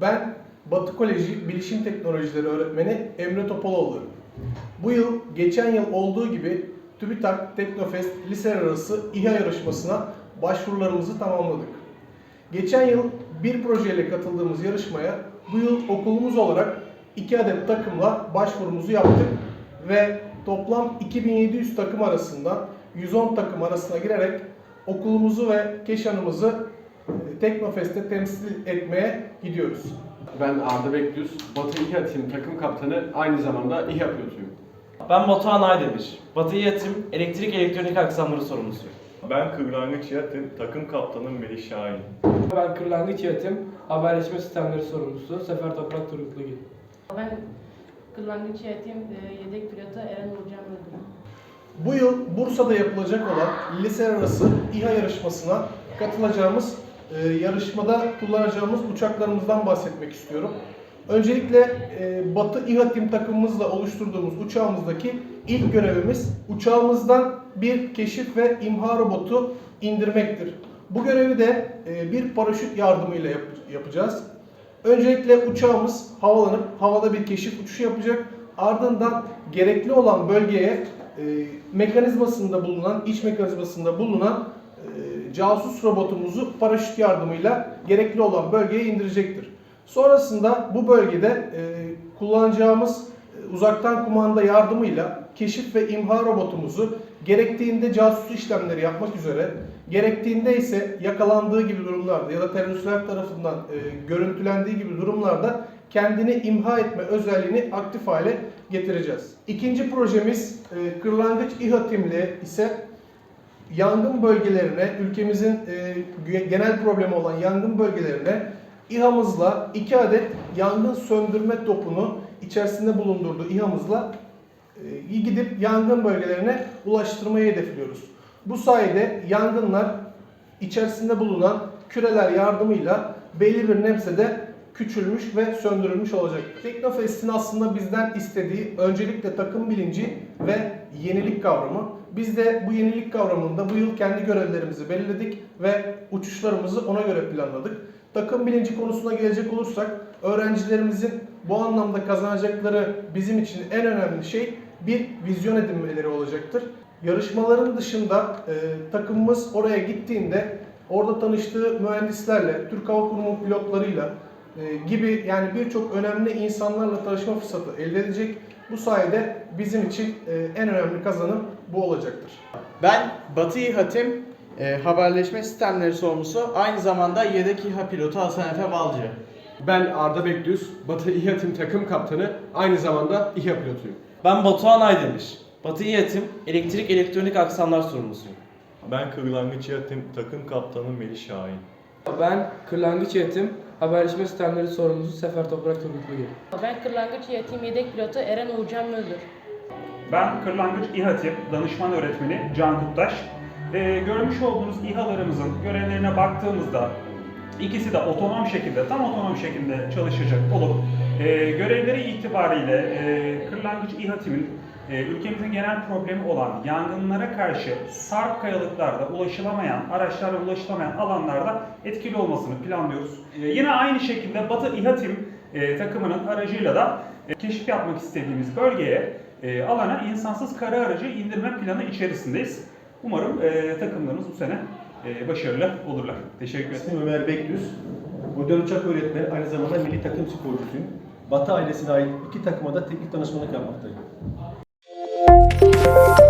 Ben Batı Koleji Bilişim Teknolojileri öğretmeni Emre Topaloğlu. Bu yıl geçen yıl olduğu gibi TÜBİTAK Teknofest liseler arası İHA yarışmasına başvurularımızı tamamladık. Geçen yıl bir projeyle katıldığımız yarışmaya bu yıl okulumuz olarak iki adet takımla başvurumuzu yaptık ve toplam 2700 takım arasında 110 takım arasına girerek okulumuzu ve Keşan'ımızı e, Teknofest'te temsil etmeye gidiyoruz. Ben Arda Bekdüz, Batı İHA Team takım kaptanı, aynı zamanda İHA pilotuyum. Ben Batuhan Aydemir. Batı Yatim Elektrik Elektronik Aksamları sorumlusuyum. Ben Kırlangıç Yatim, takım kaptanım Melih Şahin. Ben Kırlangıç Yönetim, Haberleşme Sistemleri Sorumlusu Sefer Toprak Turuklugil. Ben Kırlangıç Eğitim e, yedek Bu yıl Bursa'da yapılacak olan liseler arası İHA yarışmasına katılacağımız e, yarışmada kullanacağımız uçaklarımızdan bahsetmek istiyorum. Öncelikle e, Batı İHA Team takımımızla oluşturduğumuz uçağımızdaki ilk görevimiz uçağımızdan bir keşif ve imha robotu indirmektir. Bu görevi de e, bir paraşüt yardımıyla yap- yapacağız. Öncelikle uçağımız havalanıp havada bir keşif uçuşu yapacak. Ardından gerekli olan bölgeye e, mekanizmasında bulunan, iç mekanizmasında bulunan e, casus robotumuzu paraşüt yardımıyla gerekli olan bölgeye indirecektir. Sonrasında bu bölgede e, kullanacağımız e, uzaktan kumanda yardımıyla keşif ve imha robotumuzu gerektiğinde casus işlemleri yapmak üzere, gerektiğinde ise yakalandığı gibi durumlarda ya da teröristler tarafından e, görüntülendiği gibi durumlarda kendini imha etme özelliğini aktif hale getireceğiz. İkinci projemiz e, Kırlangıç İHA Timli ise yangın bölgelerine, ülkemizin e, genel problemi olan yangın bölgelerine İHA'mızla iki adet yangın söndürme topunu içerisinde bulundurduğu İHA'mızla e, gidip yangın bölgelerine ulaştırmayı hedefliyoruz. Bu sayede yangınlar içerisinde bulunan küreler yardımıyla belli bir nebzede küçülmüş ve söndürülmüş olacak. Teknofest'in aslında bizden istediği öncelikle takım bilinci ve yenilik kavramı. Biz de bu yenilik kavramında bu yıl kendi görevlerimizi belirledik ve uçuşlarımızı ona göre planladık. Takım bilinci konusuna gelecek olursak öğrencilerimizin bu anlamda kazanacakları bizim için en önemli şey bir vizyon edinmeleri olacaktır. Yarışmaların dışında e, takımımız oraya gittiğinde orada tanıştığı mühendislerle, Türk Hava Kurumu pilotlarıyla gibi yani birçok önemli insanlarla tanışma fırsatı elde edecek. Bu sayede bizim için e, en önemli kazanım bu olacaktır. Ben Batı İHATİM e, haberleşme sistemleri sorumlusu, aynı zamanda yedek İHA pilotu Hasan Efe Balcı. Ben Arda Bekdüz, Batı İHA Team takım kaptanı, aynı zamanda İHA pilotuyum. Ben Batuhan Aydemir. Batı Yatim Elektrik Elektronik Aksamlar sorumlusuyum. Ben Kırlangıç Yatim, takım kaptanım Melih Şahin. Ben Kırlangıç Yönetim, Haberleşme Sistemleri Sorumlusu Sefer Toprak Turuklugil. Ben Kırlangıç Eğitim yedek pilotu Eren Uğurcan Öldür. Ben Kırlangıç İHATİM danışman öğretmeni Can Kuttaş. Ee, görmüş olduğunuz İHA'larımızın görevlerine baktığımızda ikisi de otonom şekilde, tam otonom şekilde çalışacak olup e, görevleri itibariyle e, Kırlangıç İHATİM'in e, ülkemizin genel problemi olan yangınlara karşı sarp kayalıklarda ulaşılamayan, araçlarla ulaşılamayan alanlarda etkili olmasını planlıyoruz. E, yine aynı şekilde Batı İHATİM e, takımının aracıyla da e, keşif yapmak istediğimiz bölgeye, e, alana insansız kara aracı indirme planı içerisindeyiz. Umarım e, takımlarımız bu sene e, başarılı olurlar. Teşekkür ederim. İsmim Ömer Bekdüz. Modern uçak öğretmeni, aynı zamanda milli takım sporcusuyum. Batı ailesine ait iki takıma da teknik danışmanlık yapmaktayım. Thank you.